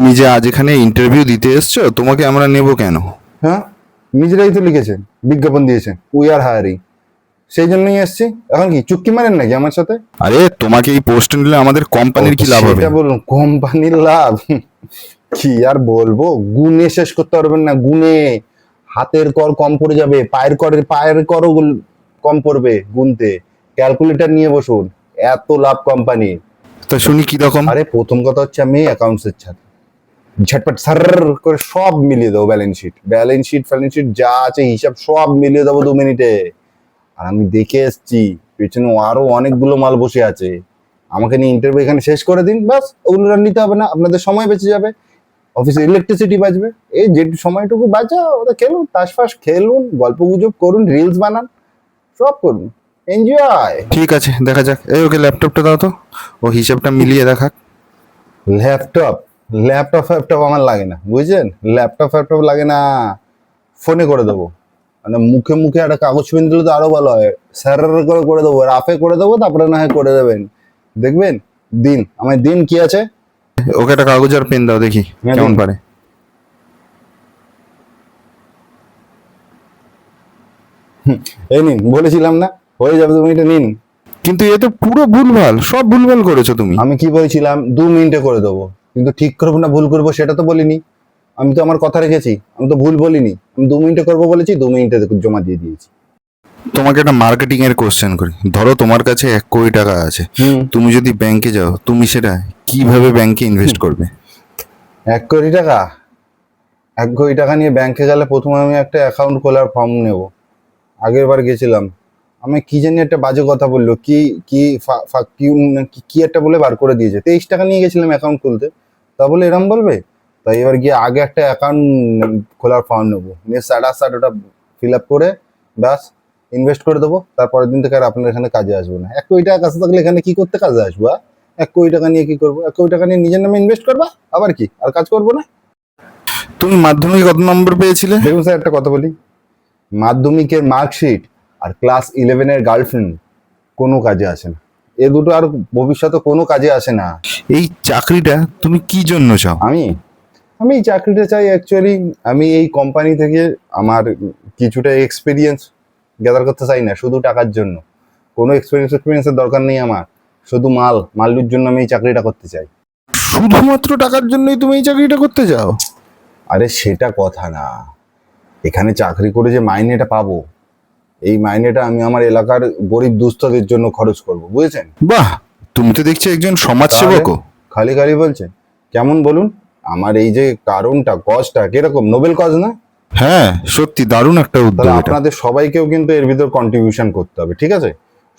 তুমি যে আজ এখানে ইন্টারভিউ দিতে এসছো তোমাকে আমরা নেব কেন? হ্যাঁ নিজেরাই তো লিখেছেন বিজ্ঞাপন দিয়েছেন উই আর হায়ারিং সেই জন্যই এসছি। এখন কি চুক্তি মারেন নাকি আমার সাথে? আরে তোমাকে এই পোস্ট নিলে আমাদের কোম্পানির কি লাভ হবে? সেটা বলুন কোম্পানির লাভ? কি আর বলব গুনে শেষ করতে পারবেন না গুনে হাতের কর কম পড়ে যাবে পায়ের করের পায়ের করও কম পড়বে গুনতে। ক্যালকুলেটর নিয়ে বসুন এত লাভ কোম্পানি তা শুনি কি রকম? আরে প্রথম কথা হচ্ছে আমি অ্যাকাউন্টস এর ছাত্র। ঝটপট সার করে সব মিলিয়ে দেবো ব্যালেন্স শিট ব্যালেন্স শিট ফ্যালেন্স শিট যা আছে হিসাব সব মিলিয়ে দেবো দু মিনিটে আর আমি দেখে এসছি পেছনে আরও অনেকগুলো মাল বসে আছে। আমাকে নিয়ে ইন্টারভিউ এখানে শেষ করে দিন বাস ওগুলো নিতে হবে না আপনাদের সময় বেঁচে যাবে। অফিসে ইলেকট্রিসিটি বাঁচবে এই যে সময়টুকু বাঁচা ওটা খেলুন তাস ফাস খেলুন গল্প গুজব করুন রিলস বানান সব করুন। এনজয় ঠিক আছে দেখা যাক। এই ওকে ল্যাপটপটা দাও তো ও হিসাবটা মিলিয়ে দেখাক। ল্যাপটপ ল্যাপটপ ফ্যাপটপ আমার লাগে না বুঝছেন? ল্যাপটপ ফ্যাপটপ লাগে না ফোনে করে দেবো। মানে মুখে মুখে একটা কাগজ পেন দিলে তো আরও ভালো হয়। স্যার করে করে দেবো রাফে করে দেবো তারপরে না হয় করে দেবেন। দেখবেন? দিন আমার দিন কি আছে? ওকে একটা কাগজ আর পেন দাও দেখি হ্যাঁ, কেমন। পারে। এই নিন বলেছিলাম না হয়ে যাবে দু মিনিটে নিন। কিন্তু এ তো পুরো ভুলভাল সব ভুলভাল করেছ তুমি। আমি কি বলেছিলাম? দু মিনিটে করে দেবো। কিন্তু ঠিক করব না ভুল করব সেটা তো বলিনি। আমি তো আমার কথা রেখেছি আমি তো ভুল বলিনি। আমি দু মিনিটে করব বলেছি দু মিনিটে জমা দিয়ে দিয়েছি। তোমাকে একটা মার্কেটিং এর কোশ্চেন করি। ধরো তোমার কাছে এক কোটি টাকা আছে তুমি যদি ব্যাংকে যাও তুমি সেটা কীভাবে ব্যাংকে ইনভেস্ট করবে? এক কোটি টাকা? এক কোটি টাকা নিয়ে ব্যাংকে গেলে প্রথমে আমি একটা অ্যাকাউন্ট খোলার ফর্ম নেব। আগের বার গেছিলাম। আমি কি জানি একটা বাজে কথা বলল কি কি কি একটা বলে বার করে দিয়েছে। তেইশ টাকা নিয়ে গেছিলাম অ্যাকাউন্ট খুলতে তা বলে এরম বলবে? তাই এবার গিয়ে আগে একটা অ্যাকাউন্ট খোলার ফর্ম নেব। নিয়ে সাড়া সাট ওটা ফিল আপ করে ব্যাস ইনভেস্ট করে দেবো। তারপরের দিন থেকে আর আপনার এখানে কাজে আসব না। এক কোটি টাকা কাছে থাকলে এখানে কি করতে কাজে আসব? এক কোটি টাকা নিয়ে কি করব? এক কোটি টাকা নিয়ে নিজের নামে ইনভেস্ট করবা? আবার কি? আর কাজ করব না? তুমি মাধ্যমিক কত নম্বর পেয়েছিলে? দেখুন স্যার একটা কথা বলি। মাধ্যমিকের মার্কশিট আর ক্লাস ইলেভেনের গার্লফ্রেন্ড কোনো কাজে আসে না। এ দুটো আর ভবিষ্যতে কোনো কাজে আসে না। এই চাকরিটা তুমি কি জন্য চাও? আমি? আমি এই চাকরিটা চাই অ্যাকচুয়ালি আমি এই কোম্পানি থেকে আমার কিছুটা এক্সপিরিয়েন্স গ্যাদার করতে চাই না শুধু টাকার জন্য। কোনো এক্সপিরিয়েন্স এক্সপিরিয়েন্সের দরকার নেই আমার। শুধু মাল মাল্লুর জন্য আমি এই চাকরিটা করতে চাই। শুধুমাত্র টাকার জন্যই তুমি এই চাকরিটা করতে চাও? আরে সেটা কথা না। এখানে চাকরি করে যে মাইনেটা পাবো এই মাইনেটা আমি আমার এলাকার গরিব দুস্থদের জন্য খরচ করব বুঝেছেন? বাহ তুমি তো দেখছি একজন সমাজসেবকও। খালি খালি বলছেন। কেমন বলুন? আমার এই যে কারণটা কজটা কীরকম? নোবেল কজ না? হ্যাঁ সত্যি দারুণ একটা উদ্যোগ আপনাদের সবাইকেও কিন্তু এর ভিতর কন্ট্রিবিউশন করতে হবে ঠিক আছে?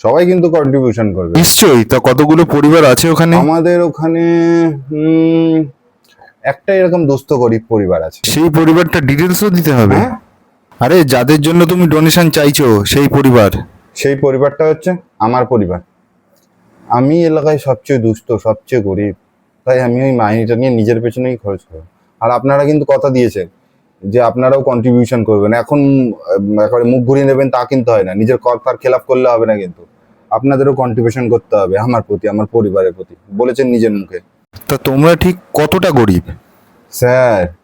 সবাই কিন্তু কন্ট্রিবিউশন করবে। নিশ্চয়ই তা কতগুলো পরিবার আছে ওখানে? আমাদের ওখানে একটা এরকম দুস্থ গরিব পরিবার আছে। সেই পরিবারটা ডিটেলসও দিতে হবে। হ্যাঁ? আরে যাদের জন্য তুমি ডোনেশন চাইছো সেই পরিবার। সেই পরিবারটা হচ্ছে আমার পরিবার। আমি এলাকায় সবচেয়ে দুস্থ সবচেয়ে গরিব। তাই আমি ওই মাহিনীটা নিয়ে নিজের পেছনেই খরচ করব। আর আপনারা কিন্তু কথা দিয়েছেন যে আপনারাও কন্ট্রিবিউশন করবেন। এখন একেবারে মুখ ঘুরিয়ে নেবেন তা কিন্তু হয় না। নিজের কথার খেলাপ করলে হবে না কিন্তু। আপনাদেরও কন্ট্রিবিউশন করতে হবে আমার প্রতি আমার পরিবারের প্রতি। বলেছেন নিজের মুখে। তা তোমরা ঠিক কতটা গরিব? স্যার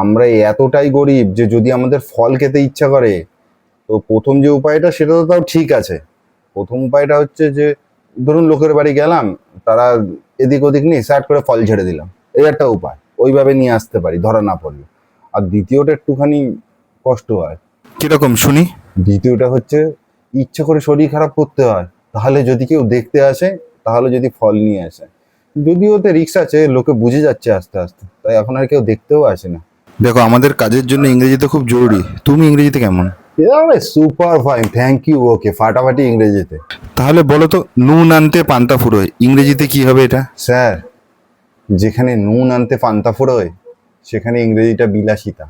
আমরা এতটাই গরিব যে যদি আমাদের ফল খেতে ইচ্ছা করে তো প্রথম যে উপায়টা সেটা তো তাও ঠিক আছে। প্রথম উপায়টা হচ্ছে যে ধরুন লোকের বাড়ি গেলাম তারা এদিক ওদিক নিয়ে স্টার্ট করে ফল ছেড়ে দিলাম। এই একটা উপায় ওইভাবে নিয়ে আসতে পারি ধরা না পড়লে। আর দ্বিতীয়টা একটুখানি কষ্ট হয়। কীরকম শুনি? দ্বিতীয়টা হচ্ছে ইচ্ছা করে শরীর খারাপ করতে হয় তাহলে যদি কেউ দেখতে আসে তাহলে যদি ফল নিয়ে আসে। যদিও ওতে রিক্স আছে লোকে বুঝে যাচ্ছে আস্তে আস্তে তাই এখন আর কেউ দেখতেও আসে না। দেখো আমাদের কাজের জন্য ইংরেজিতে খুব জরুরি। তুমি ইংরেজিতে কেমন? Super fine thank you okay ফাটাফাটি ইংরেজিতে। তাহলে বলো তো নুন আনতে পান্তা ফুরোয়। ইংরেজিতে কি হবে এটা? স্যার যেখানে নুন আনতে পান্তা ফোড়োয় সেখানে ইংরেজিটা বিলাসিতা।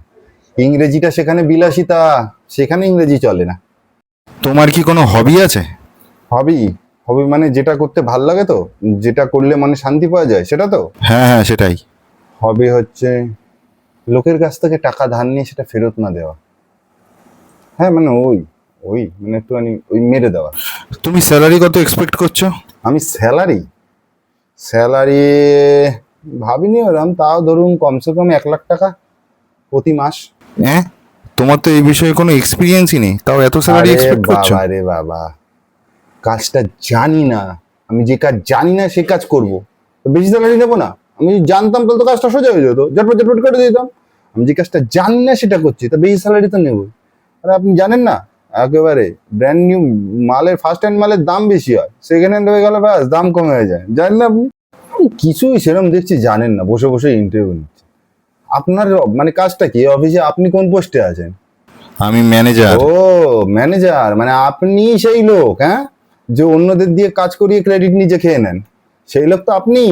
ইংরেজিটা সেখানে বিলাসিতা সেখানে ইংরেজি চলে না। তোমার কি কোনো হবি আছে? হবি হবি মানে যেটা করতে ভালো লাগে তো? যেটা করলে মানে শান্তি পাওয়া যায় সেটা তো? হ্যাঁ হ্যাঁ সেটাই। হবি হচ্ছে লোকের কাছ থেকে টাকা ধার নিয়ে সেটা ফেরত না দেওয়া। হ্যাঁ মানে ওই ওই মানে একটুখানি ওই মেরে দেওয়া। তুমি স্যালারি কত এক্সপেক্ট করছ? আমি স্যালারি? স্যালারি ভাবিনি ওরম তাও ধরুন কমসে কম এক লাখ টাকা প্রতি মাস। হ্যাঁ? তোমার তো এই বিষয়ে কোনো এক্সপিরিয়েন্সই নেই তাও এত স্যালারি এক্সপেক্ট করছ? বাবা রে বাবা কাজটা জানি না। আমি যে কাজ জানি না সে কাজ করব। তো বেশি স্যালারি নেব না? আমি জানতাম তাহলে তো কাজটা সোজা হয়ে যেত। ঝটপট ঝটপট করে দিতাম। আমি যে কাজটা জানি না সেটা করছি তা বেশি স্যালারি তো নেবই। আরে আপনি জানেন না একেবারে ব্র্যান্ড নিউ মালের ফার্স্ট হ্যান্ড মালের দাম বেশি হয়। সেকেন্ড হ্যান্ড হয়ে গেলে ব্যাস দাম কমে হয়ে যায়। জানেন না আপনি? আপনি কিছুই সেরকম দেখছি জানেন না বসে বসে ইন্টারভিউ নিচ্ছে। আপনার মানে কাজটা কি? অফিসে আপনি কোন পোস্টে আছেন? আমি ম্যানেজার ও ম্যানেজার মানে আপনি সেই লোক হ্যাঁ? যে অন্যদের দিয়ে কাজ করিয়ে ক্রেডিট নিজে খেয়ে নেন। সেই লোক তো আপনি।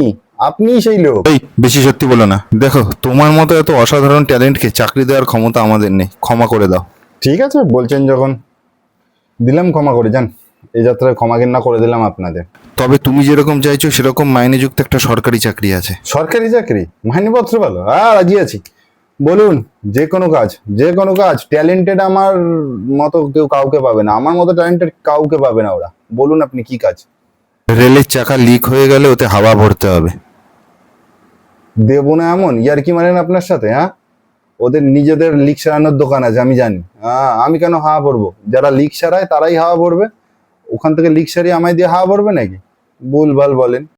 আপনিই সেই লোক। এই বেশি সত্যি বলো না। দেখো তোমার মতো এত অসাধারণ ট্যালেন্টকে চাকরি দেওয়ার ক্ষমতা আমাদের নেই। ক্ষমা করে দাও। ঠিক আছে বলছেন যখন। দিলাম ক্ষমা করে যান। এই যাত্রায় ক্ষমা কিনা করে দিলাম আপনাদের। তবে তুমি যেরকম চাইছো সেরকম মাইনেযুক্ত একটা সরকারি চাকরি আছে। সরকারি চাকরি? মাইনেপত্র ভালো? হ্যাঁ রাজি আছি। বলুন যে কোনো কাজ যে কোনো কাজ। ট্যালেন্টেড আমার মতো কেউ কাউকে পাবে না। আমার মতো ট্যালেন্টেড কাউকে পাবে না ওরা। বলুন আপনি কি কাজ? রেলের চাকা লিক হয়ে গেলে ওতে হাওয়া ভরতে হবে। দেবো না এমন, ইয়ার কি মানেন আপনার সাথে হ্যাঁ? ওদের নিজেদের লিক সারানোর দোকান আছে, আমি জানি। হ্যাঁ আমি কেন হাওয়া পরবো? যারা লিক সারায় তারাই হাওয়া পরবে? ওখান থেকে লিক সারিয়ে আমায় দিয়ে হাওয়া পরবে নাকি? ভুল ভালো বলেন।